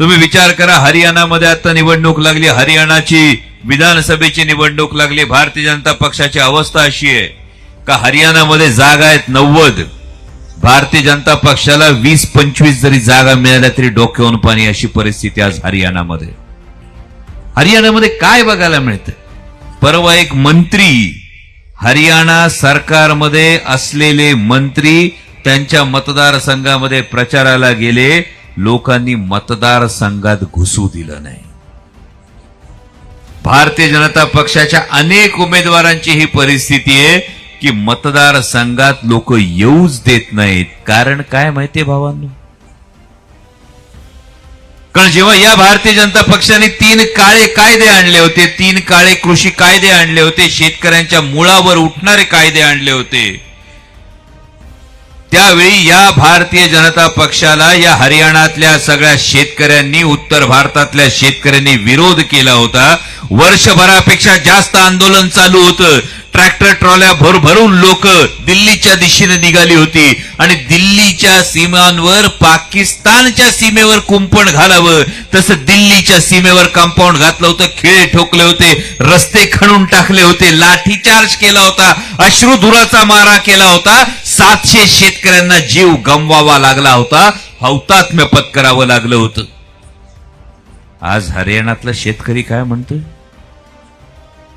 तुम्ही विचार करा हरियाणामध्ये आता निवडणूक लागली हरियाणाची विधानसभेची निवडणूक लागली भारतीय जनता पक्षाची अवस्था अशी आहे का हरियाणामध्ये जागा आहेत नव्वद भारतीय जनता पक्षाला वीस पंचवीस जरी जागा मिळाल्या तरी डोक्यावरून पाणी अशी परिस्थिती आज हरियाणामध्ये. हरियाणामध्ये काय बघायला मिळतं परवा एक मंत्री हरियाणा सरकारमध्ये असलेले मंत्री त्यांच्या मतदारसंघामध्ये प्रचाराला गेले लोकांनी मतदारसंघात घुसू दिलं नाही. भारतीय जनता पक्षाच्या अनेक उमेदवारांची ही परिस्थिती आहे की मतदारसंघात लोक येऊच देत नाहीत. कारण काय माहितीये भावांनो? कारण जेव्हा या भारतीय जनता पक्षाने तीन काळे कायदे आणले होते तीन काळे कृषी कायदे आणले होते शेतकऱ्यांच्या मुळावर उठणारे कायदे आणले होते त्यावेळी या भारतीय जनता पक्षाला या हरियाणातल्या सगळ्या शेतकऱ्यांनी उत्तर भारतातल्या शेतकऱ्यांनी विरोध केला होता. वर्षभरापेक्षा जास्त आंदोलन चालू होतं. ट्रॅक्टर ट्रॉल्या भरभरून लोक दिल्लीच्या दिशेने निघाली होती. आणि दिल्लीच्या सीमांवर पाकिस्तानच्या सीमेवर कुंपण घालावं. तसं दिल्लीच्या सीमेवर कंपाऊंड घातलं होतं खिळे ठोकले होते रस्ते खणून टाकले होते लाठीचार्ज केला होता अश्रुधुराचा मारा केला होता. सातशे शेतकऱ्यांना जीव गमवावा लागला होता हौतात्म्य पत्करावं लागलं होतं. आज हरियाणातला शेतकरी काय म्हणतोय?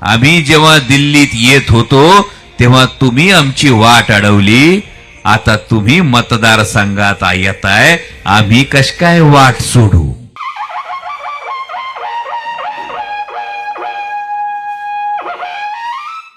आम्ही जेव्हा दिल्लीत येत होतो तेव्हा तुम्ही आमची वाट अडवली. आता तुम्ही मतदारसंघात संघात येताय आम्ही कश काय वाट सोडू?